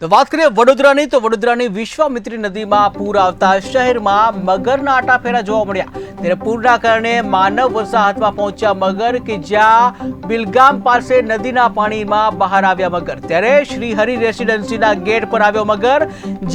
તો વાત કરીએ વડોદરાની, તો વડોદરાની વિશ્વામિત્રી નદીમાં પૂર આવતા શહેરમાં મગરના આટાફેરા જોવા મળ્યા. ત્યારે પૂરના કારણે માનવ વસાહતમાં પહોંચ્યા મગર કે જ્યાં બિલગામ પાસે નદીના પાણીમાં બહાર આવ્યા મગર. ત્યારે શ્રીહરિ રેસિડેન્સીના ગેટ પર આવ્યો મગર,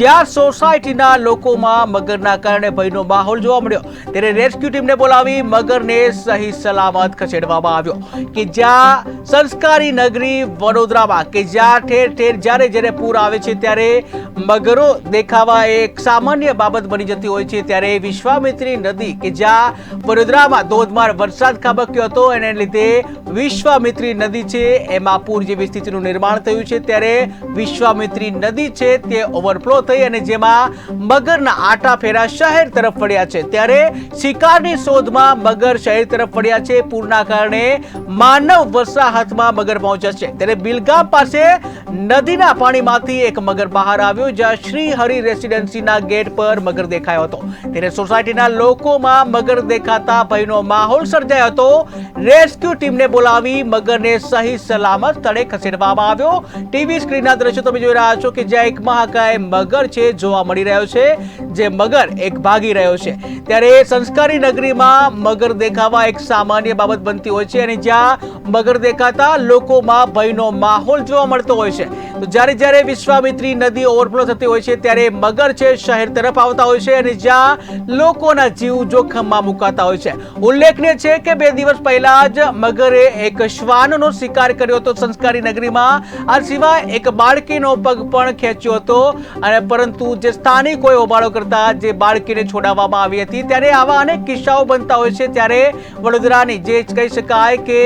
જ્યાં સોસાયટીના લોકોમાં મગરના કારણે ભયનો માહોલ જોવા મળ્યો. ત્યારે રેસ્ક્યુ ટીમને બોલાવી મગરને સહી સલામત ખસેડવામાં આવ્યો. કે જ્યાં સંસ્કારી નગરી વડોદરામાં, કે જ્યાં ઠેર ઠેર જ્યારે જ્યારે પૂર આવે છે ત્યારે મગરો દેખાવા એક સામાન્ય બાબત બની જતી હોય છે. ત્યારે વિશ્વામિત્રી નદી કે જ્યાં વડોદરામાં ધોધમાર વરસાદ ખાબક્યો હતો, એને લીધે વિશ્વામિત્રી નદી છે, એમાં પૂર જેવી સ્થિતિનું નિર્માણ થયું છે. ત્યારે વિશ્વામિત્રી નદી છે, તે ઓવરફ્લો થઈ અને જેમાં મગરના આટા ફેરા શહેર તરફ વળ્યા છે. ત્યારે શિકારની શોધમાં મગર શહેર તરફ વળ્યા છે. પૂરના કારણે માનવ વસાહતમાં મગર પહોંચ્યા છે. ત્યારે બિલગામ પાસે નદીના પાણીમાંથી એક મગર બહાર આવ્યો જ્યાં શ્રી હરિ રેસિડેન્સીના ગેટ પર મગર દેખાયો હતો. ત્યારે સોસાયટીના લોકોમાં મગર દેખાતા ભયનો માહોલ સર્જાયો હતો. રેસ્ક્યુ ટીમને બોલાવી મગરને સહી સલામત સ્થળે ખસેડવામાં આવ્યો. ટીવી સ્ક્રીનના દ્રશ્યો તમે જોઈ રહ્યા છો કે જ્યાં એક મહાકાય મગર છે, જોવા મળી રહ્યો છે, જે મગર એક ભાગી રહ્યો છે. ત્યારે સંસ્કારી નગરીમાં મગર દેખાવા એક સામાન્ય બાબત બનતી હોય છે અને જ્યાં મગર દેખાતા લોકોમાં ભયનો માહોલ જોવા મળતો હોય છે. તો જ્યારે જ્યારે વિશ્વામિત્રી નદી ઓવરફ્લો થતી હોય છે, ત્યારે મગર છે, શહેર તરફ આવતા હોય છે અને જ્યાં લોકોના જીવ જોખમમાં મુકાતા હોય છે. ઉલ્લેખનીય છે કે બે દિવસ પહેલા જ મગરે એક શ્વાનનો શિકાર કર્યો હતો સંસ્કારી નગરીમાં. આ સિવાય એક બાળકીનો પગ પણ ખેંચ્યો હતો અને પરંતુ જે સ્થાનિકોએ હોબાળો કરતા જે બાળકીને છોડાવવામાં આવી હતી, ત્યારે આવા અનેક કિસ્સાઓ બનતા હોય છે. ત્યારે વડોદરાની જે કહી શકાય કે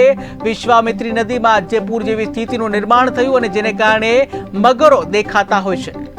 વિશ્વામિત્રી નદીમાં જે પૂર જેવી સ્થિતિનું નિર્માણ થયું અને જેને કારણે મગરો દેખાતા હોય છે.